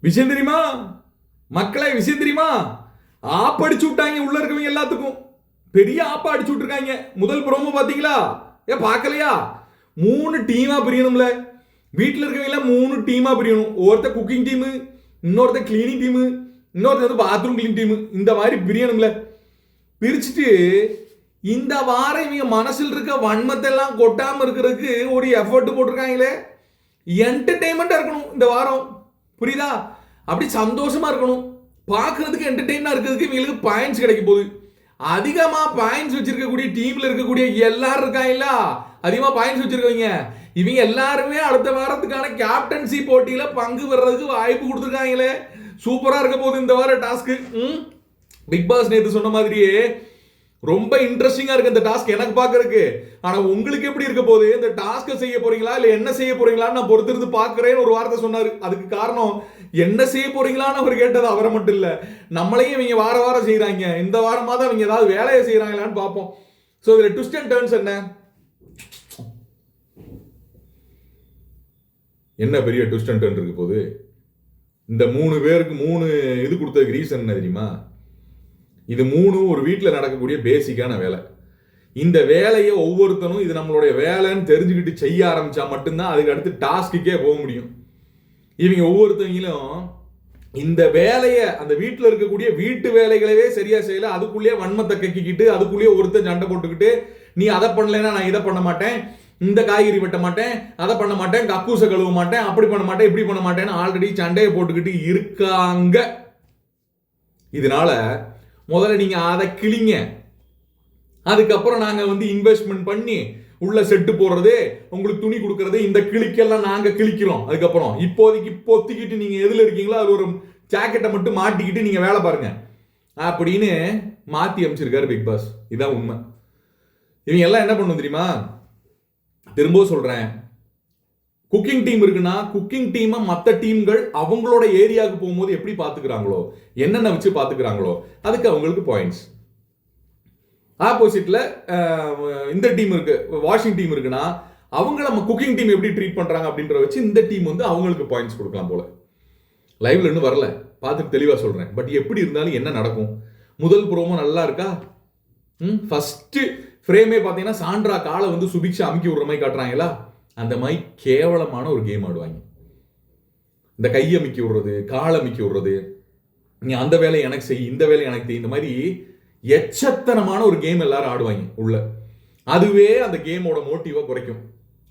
விஷயம் தெரியுமா? மக்களை விஷயம் தெரியுமா? ஆப் அடிச்சு விட்டாங்க உள்ள இருக்கவங்க எல்லாத்துக்கும். பெரிய ஆப்பா அடிச்சு விட்டுருக்காங்க. முதல் ப்ரோமோ பாத்தீங்களா ஏ பார்க்கலையா? மூணு டீமா பிரியணும்ல. வீட்டில் இருக்கவங்க மூணு டீமா பிரியணும். ஒருத்த குக்கிங் டீமு இன்னொருத்த கிளீனிங் டீமு இன்னொருத்த வந்து பாத்ரூம் கிளீன் டீமு இந்த மாதிரி பிரியணும்ல. பிரிச்சுட்டு இந்த வாரம் இவங்க மனசில் இருக்க வன்மத்தை எல்லாம் கொட்டாமல் இருக்கிறதுக்கு ஒரு எஃபர்ட் போட்டிருக்காங்களே. என்டர்டெயின்மெண்ட்டாக இருக்கணும் இந்த வாரம். புரியுதா? அப்படி சந்தோஷமா இருக்கணும். பார்க்கறதுக்கு என்டர்டெயினாக இருக்கிறதுக்கு இவங்களுக்கு பாயிண்ட்ஸ் கிடைக்க போகுது. அதிகமாக பாயிண்ட்ஸ் வச்சிருக்கக்கூடிய டீம்ல இருக்கக்கூடிய எல்லாரும் இருக்காங்களா அதிகமாக பாயிண்ட்ஸ் வச்சிருக்கவங்க. இவங்க எல்லாருமே அடுத்த வாரத்துக்கான கேப்டன்சி போட்டியில் பங்கு வர்றதுக்கு வாய்ப்பு கொடுத்துருக்காங்களே. சூப்பராக இருக்க போகுது இந்த வார டாஸ்க்கு ம்? பிக் பாஸ் நேற்று சொன்ன மாதிரியே ரொம்ப இன்ட்ரெஸ்டிங்காக இருக்கு இந்த டாஸ்க் எனக்கு பார்க்கறதுக்கு. ஆனால் உங்களுக்கு எப்படி இருக்க போகுது? இந்த டாஸ்க்கை செய்ய போறீங்களா? இல்லை என்ன செய்ய போறீங்களான்னு நான் பொறுத்திருந்து பார்க்குறேன்னு ஒரு வார்த்தை சொன்னார். அதுக்கு காரணம் என்ன செய்ய போறீங்களான்னு அவர் கேட்டது அவரை மட்டும் இல்லை. நம்மளையும் இவங்க வார வாரம் செய்கிறாங்க இந்த வாரமாக தான் அவங்க ஏதாவது வேலையை செய்கிறாங்களான்னு பார்ப்போம். ஸோ இதில் ட்விஸ்ட் அண்ட் டேர்ன்ஸ் என்ன? என்ன பெரிய ட்விஸ்ட் அண்ட் டேர்ன் இருக்கு போகுது? இந்த மூணு பேருக்கு மூணு இது கொடுத்ததுக்கு ரீசன் என்ன தெரியுமா? இது மூணும் ஒரு வீட்டில் நடக்கக்கூடிய பேசிக்கான வேலை. இந்த வேலையை ஒவ்வொருத்தனும் இது நம்மளுடைய வேலைன்னு தெரிஞ்சுக்கிட்டு செய்ய ஆரம்பித்தா மட்டும்தான் அதுக்கு அடுத்து டாஸ்க்குக்கே போக முடியும். இவங்க ஒவ்வொருத்தவங்களும் இந்த வேலையை அந்த வீட்டில் இருக்கக்கூடிய வீட்டு வேலைகளவே சரியா செய்யல அதுக்குள்ளேயே வன்மத்தை கக்கிக்கிட்டு அதுக்குள்ளேயே ஒருத்தன் சண்டை போட்டுக்கிட்டு நீ அதை பண்ணலைன்னா நான் இதை பண்ண மாட்டேன் இந்த காய்கறி வெட்ட மாட்டேன் அதை பண்ண மாட்டேன் கக்கூசை கழுவ மாட்டேன் அப்படி பண்ண மாட்டேன் இப்படி பண்ண மாட்டேன்னு ஆல்ரெடி சண்டையை போட்டுக்கிட்டு இருக்காங்க. இதனால முதல்ல நீங்கள் அதை கிளிங்க அதுக்கப்புறம் நாங்கள் வந்து இன்வெஸ்ட்மெண்ட் பண்ணி உள்ள செட்டு போடுறது உங்களுக்கு துணி கொடுக்கறது இந்த கிளிக்கெல்லாம் நாங்கள் கிழிக்கிறோம். அதுக்கப்புறம் இப்போதைக்கு பொத்திக்கிட்டு நீங்கள் எதில் இருக்கீங்களோ அது ஒரு ஜாக்கெட்டை மட்டும் மாட்டிக்கிட்டு நீங்கள் வேலை பாருங்க. அப்படின்னு மாற்றி அமைச்சிருக்காரு பிக் பாஸ் இதான் உண்மை. இவங்க எல்லாம் என்ன பண்ணும் தெரியுமா? திரும்பவும் சொல்கிறேன் குக்கிங் டீம் இருக்குன்னா குக்கிங் டீமை மற்ற டீம்கள் அவங்களோட ஏரியாவுக்கு போகும்போது எப்படி பார்த்துக்கிறாங்களோ என்னென்ன வச்சு பார்த்துக்கிறாங்களோ அதுக்கு அவங்களுக்கு பாயிண்ட்ஸ் ஆப்போசிட்ல இந்த டீம் இருக்கு வாஷிங் டீம் இருக்குன்னா அவங்க நம்ம குக்கிங் டீம் எப்படி ட்ரீட் பண்ணுறாங்க அப்படின்ற வச்சு இந்த டீம் வந்து அவங்களுக்கு பாயிண்ட்ஸ் கொடுக்கலாம் போல. லைவ்ல இன்னும் வரல. பார்த்துட்டு தெளிவாக சொல்கிறேன் பட் எப்படி இருந்தாலும் என்ன நடக்கும்? முதல் புறமோ நல்லா இருக்கா? ம் ஃபர்ஸ்ட் ஃப்ரேமே பார்த்தீங்கன்னா சாண்ட்ரா காலை வந்து சுபிக்ஷா அமுக்கி விடுற மாதிரி காட்டுறாங்களா? அந்த மாதிரி கேவலமான ஒரு கேம் ஆடுவாங்க. இந்த கையை மிக்க விடுறது காலை மிக்க விடுறது நீ அந்த வேலையை எனக்கு செய் இந்த வேலையை எனக்கு செய் இந்த மாதிரி எச்சத்தனமான ஒரு கேம் எல்லாரும் ஆடுவாங்க உள்ள. அதுவே அந்த கேமோட மோட்டிவை குறைக்கும்.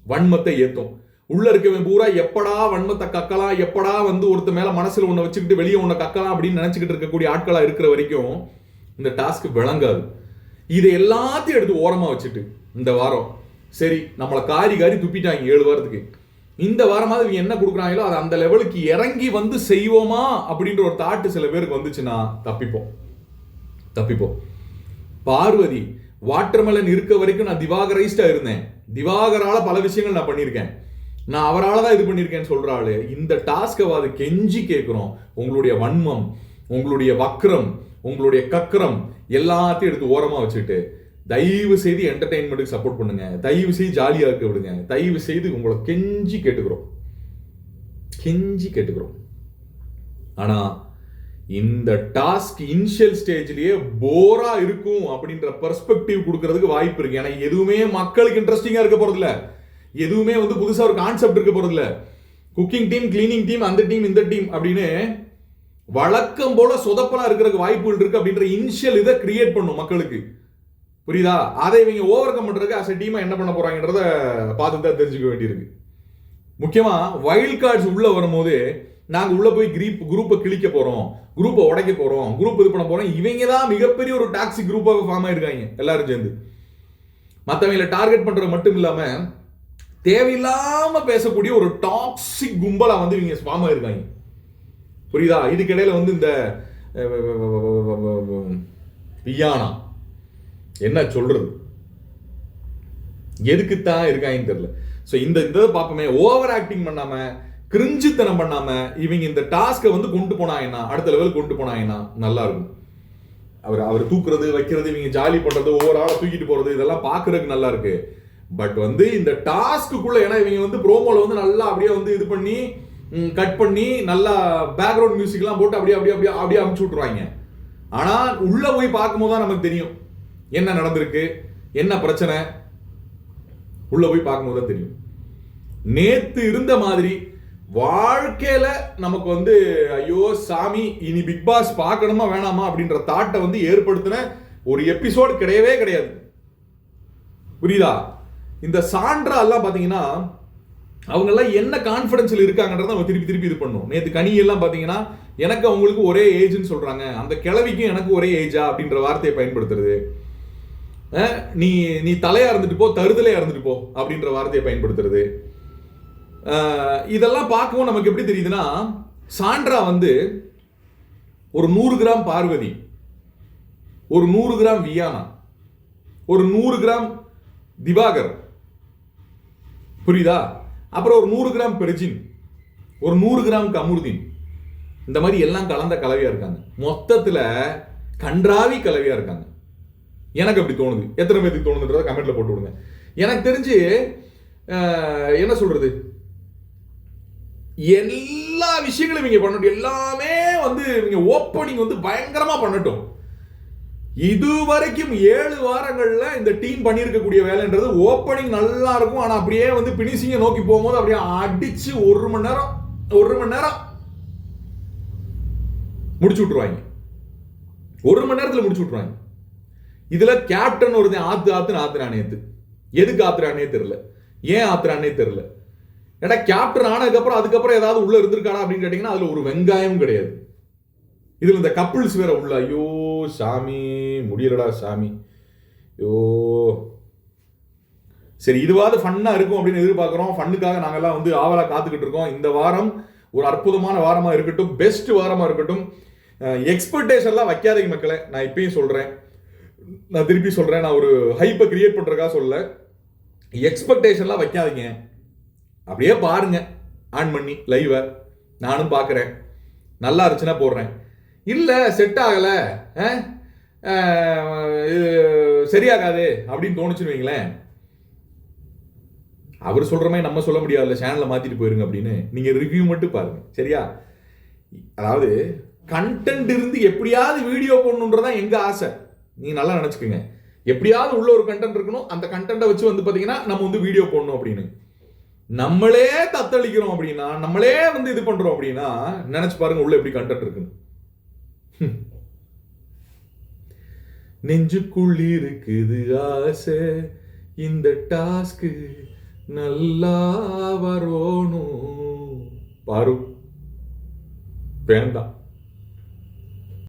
வன்மத்தை ஏற்றும் உள்ள இருக்கவன் பூரா எப்படா வன்மத்தை கக்கலாம் எப்படா வந்து ஒருத்த மேல மனசுல உன்னை வச்சுக்கிட்டு வெளியே உன்னை கக்கலாம் அப்படின்னு நினைச்சுக்கிட்டு இருக்கக்கூடிய ஆட்களா இருக்கிற வரைக்கும் இந்த டாஸ்க் விளங்காது. இதை எல்லாத்தையும் எடுத்து ஓரமா வச்சுட்டு இந்த வாரம் சரி நம்மளை காரி காரி துப்பிட்டாங்க ஏழு வாரத்துக்கு. இந்த வாரமாவது இவங்க என்ன கொடுக்குறாங்களோ அது அந்த லெவலுக்கு இறங்கி வந்து செய்வோமா அப்படின்ற ஒரு தாட்டு சில பேருக்கு வந்துச்சுன்னா தப்பிப்போம். தப்பிப்போம். பார்வதி வாட்டர்மெலன் இருக்க வரைக்கும் நான் திவாகரைஸ்டாக இருந்தேன். திவாகரால பல விஷயங்கள் நான் பண்ணியிருக்கேன். நான் அவரால் தான் இது பண்ணியிருக்கேன்னு சொல்கிறாள் இந்த டாஸ்கை அது கெஞ்சி கேட்குறோம் உங்களுடைய வன்மம் உங்களுடைய வக்ரம் உங்களுடைய கக்ரம் எல்லாத்தையும் எடுத்து ஓரமாக வச்சுட்டு தயவு செய்து என்டர்டைன்மெண்ட்டுக்கு சப்போர்ட் பண்ணுங்க. தயவு செய்து ஜாலியாக இருக்க விடுங்க. தயவு செய்து உங்களை கெஞ்சி கேட்டுக்கிறோம். கெஞ்சி கேட்டுக்கிறோம். ஆனால் இந்த டாஸ்க் இனிஷியல் ஸ்டேஜ்லயே போரா இருக்கும் அப்படின்ற பெர்ஸ்பெக்டிவ் கொடுக்கறதுக்கு வாய்ப்பு இருக்கு. ஏன்னா எதுவுமே மக்களுக்கு இன்ட்ரெஸ்டிங்கா இருக்க போறது எதுவுமே வந்து புதுசாக ஒரு கான்செப்ட் இருக்க போறது குக்கிங் டீம் கிளீனிங் டீம் அந்த டீம் இந்த டீம் அப்படின்னு வழக்கம் போல சொதப்பலா இருக்கிறதுக்கு வாய்ப்புகள் இருக்கு அப்படின்ற இனிஷியல் இதை கிரியேட் பண்ணும் மக்களுக்கு. புரியுதா அதை இவங்க ஓவர் கம் பண்ணுறதுக்கு அஸ் டீமாக என்ன பண்ண போகிறாங்கன்றத பார்த்து தான் தெரிஞ்சுக்க வேண்டியிருக்கு முக்கியமாக வைல்ட் கார்ட்ஸ் உள்ளே வரும்போது நாங்கள் உள்ளே போய் கிரீப் குரூப்பை கிழிக்க போகிறோம் குரூப்பை உடைக்க போகிறோம் குரூப் இது பண்ண போகிறோம் இவங்க தான் மிகப்பெரிய ஒரு டாக்ஸி குரூப்பாக ஃபார்ம் ஆகிருக்காங்க எல்லாரும் சேர்ந்து மற்றவங்களை டார்கெட் பண்ணுறது மட்டும் இல்லாமல் தேவையில்லாமல் பேசக்கூடிய ஒரு டாக்ஸிக் கும்பலாக வந்து இவங்க ஃபார்ம் ஆகிருக்காங்க புரியுதா இதுக்கிடையில் வந்து இந்த பியானா என்ன சொல்றது? எதுக்குத்தான் இருக்காங்கன்னு தெரியல. ஸோ இந்த இதை பார்ப்போமே ஓவர் ஆக்டிங் பண்ணாம கிரிஞ்சுத்தனம் பண்ணாம இவங்க இந்த டாஸ்க்கை வந்து கொண்டு போனாங்கன்னா அடுத்த லெவல் கொண்டு போனாங்கன்னா நல்லா இருக்கும். அவர் அவர் தூக்குறது வைக்கிறது இவங்க ஜாலி பண்றது ஒவ்வொரு ஆளை தூக்கிட்டு போறது இதெல்லாம் பாக்குறதுக்கு நல்லா இருக்கு. பட் வந்து இந்த டாஸ்க்குள்ள ஏன்னா இவங்க வந்து ப்ரோமோல வந்து நல்லா அப்படியே வந்து இது பண்ணி கட் பண்ணி நல்லா பேக்ரவுண்ட் மியூசிக்லாம் போட்டு அப்படியே அப்படியே அப்படியே அப்படியே அமுச்சு விட்ருவாங்க ஆனால் உள்ளே போய் பார்க்கும்போது தான் நமக்கு தெரியும். என்ன நடந்திருக்கு? என்ன பிரச்சனை? உள்ளே போய் பார்க்கும்போது தான் தெரியும். நேத்து இருந்த மாதிரி வாழ்க்கையில நமக்கு வந்து ஐயோ சாமி இனி பிக் பாஸ் பார்க்கணுமா வேணாமா அப்படின்ற தாட்டை வந்து ஏற்படுத்தின ஒரு எபிசோடு கிடையவே கிடையாது. புரியுதா? இந்த சான்றா எல்லாம் பார்த்தீங்கன்னா அவங்க எல்லாம் என்ன கான்ஃபிடன்ஸில் இருக்காங்கன்றத நம்ம திருப்பி திருப்பி இது பண்ணும் நேத்து கனியெல்லாம் பார்த்தீங்கன்னா எனக்கு அவங்களுக்கு ஒரே ஏஜ்னு சொல்றாங்க. அந்த கிழவிக்கும் எனக்கு ஒரே ஏஜா அப்படின்ற வார்த்தையை பயன்படுத்துறது. நீ நீ தலையா இருந்துட்டு போ தருதலையா இருந்துட்டு போ அப்படின்ற வார்த்தையை பயன்படுத்துறது. இதெல்லாம் பார்க்கவும் நமக்கு எப்படி தெரியுதுன்னா சாண்ட்ரா வந்து ஒரு நூறு கிராம் பார்வதி ஒரு நூறு கிராம் வியானா ஒரு நூறு கிராம் திவாகர். புரியுதா? அப்புறம் ஒரு நூறு கிராம் பெர்ஜின் ஒரு நூறு கிராம் கமுருதீன். இந்த மாதிரி எல்லாம் கலந்த கலவையாக இருக்காங்க. மொத்தத்தில் கன்றாவி கலவையாக இருக்காங்க. எனக்கு அப்படி தோணுது. எத்தனை பேருக்கு தோணுதுன்றத கமெண்ட்ல போட்டு விடுங்க. எனக்கு தெரிஞ்சு என்ன சொல்றது? எல்லா விஷயங்களும் இவங்க பண்ணட்டும். எல்லாமே வந்து இவங்க ஓப்பனிங் வந்து பயங்கரமா பண்ணட்டும். இதுவரைக்கும் ஏழு வாரங்கள்ல இந்த டீம் பண்ணியிருக்கக்கூடிய வேலைன்றது ஓப்பனிங் நல்லா இருக்கும். ஆனா அப்படியே வந்து பினிஷிங்கை நோக்கி போகும்போது அப்படியே அடிச்சு ஒரு மணி நேரம் ஒரு மணி நேரம் முடிச்சு விட்டுருவாங்க. ஒரு மணி நேரத்தில் முடிச்சு விட்டுருவாங்க. இதுல கேப்டன் ஒருத்தன் ஆத்து ஆத்துன்னு ஆத்துறானே நேத்து எதுக்கு ஆத்துறானே தெரியல. ஏன் ஆத்துறானே தெரியல? ஏன்னா கேப்டன் ஆனதுக்கப்புறம் அதுக்கப்புறம் ஏதாவது உள்ள இருந்திருக்காடா அப்படின்னு கேட்டீங்கன்னா அதுல ஒரு வெங்காயம் கிடையாது. இதுல இந்த கப்பிள்ஸ் வேற உள்ள. ஐயோ சாமி முடியலடா சாமி. ஐயோ. சரி இதுவாவது ஃபன்னா இருக்கும் அப்படின்னு எதிர்பார்க்குறோம். ஃபன்னுக்காக நாங்கள்லாம் வந்து ஆவலாக காத்துக்கிட்டு இருக்கோம். இந்த வாரம் ஒரு அற்புதமான வாரமாக இருக்கட்டும். பெஸ்ட் வாரமாக இருக்கட்டும். எக்ஸ்பெக்டேஷன்லாம் வைக்காதீங்க மக்களை. நான் இப்பயும் சொல்கிறேன் நான் திருப்பி சொல்கிறேன் நான் ஒரு ஹைப்பை கிரியேட் பண்ணுறக்கா சொல்ல எக்ஸ்பெக்டேஷன்லாம் வைக்காதீங்க. அப்படியே பாருங்க. ஆன் பண்ணி லைவை நானும் பார்க்குறேன் நல்லா இருந்துச்சுன்னா போடுறேன். இல்லை செட் ஆகலை. இது சரியாகாது அப்படின்னு தோணுச்சுன்னு வைங்களேன் அவர் சொல்கிற மாதிரி நம்ம சொல்ல முடியாதுல்ல. சேனலை மாற்றிட்டு போயிருங்க அப்படின்னு. நீங்கள் ரிவ்யூ மட்டும் பாருங்கள் சரியா? அதாவது கண்டென்ட் இருந்து எப்படியாவது வீடியோ போடணுன்றதான் எங்கள் ஆசை. நீங்கள் நல்லா நினச்சிக்கோங்க. எப்படியாவது உள்ள ஒரு கண்டென்ட் இருக்கணும். அந்த கண்டென்ட்டை வச்சு வந்து பார்த்தீங்கன்னா நம்ம வந்து வீடியோ போடணும் அப்படின்னு. நம்மளே தத்தளிக்கிறோம் அப்படின்னா நம்மளே வந்து இது பண்ணுறோம் அப்படின்னா நினச்சி பாருங்க உள்ள எப்படி கண்டென்ட் இருக்குன்னு. நெஞ்சுக்குள் இருக்குது ஆசை. இந்த டாஸ்க்கு நல்லா வரணும். பாரு. வேண்டாம்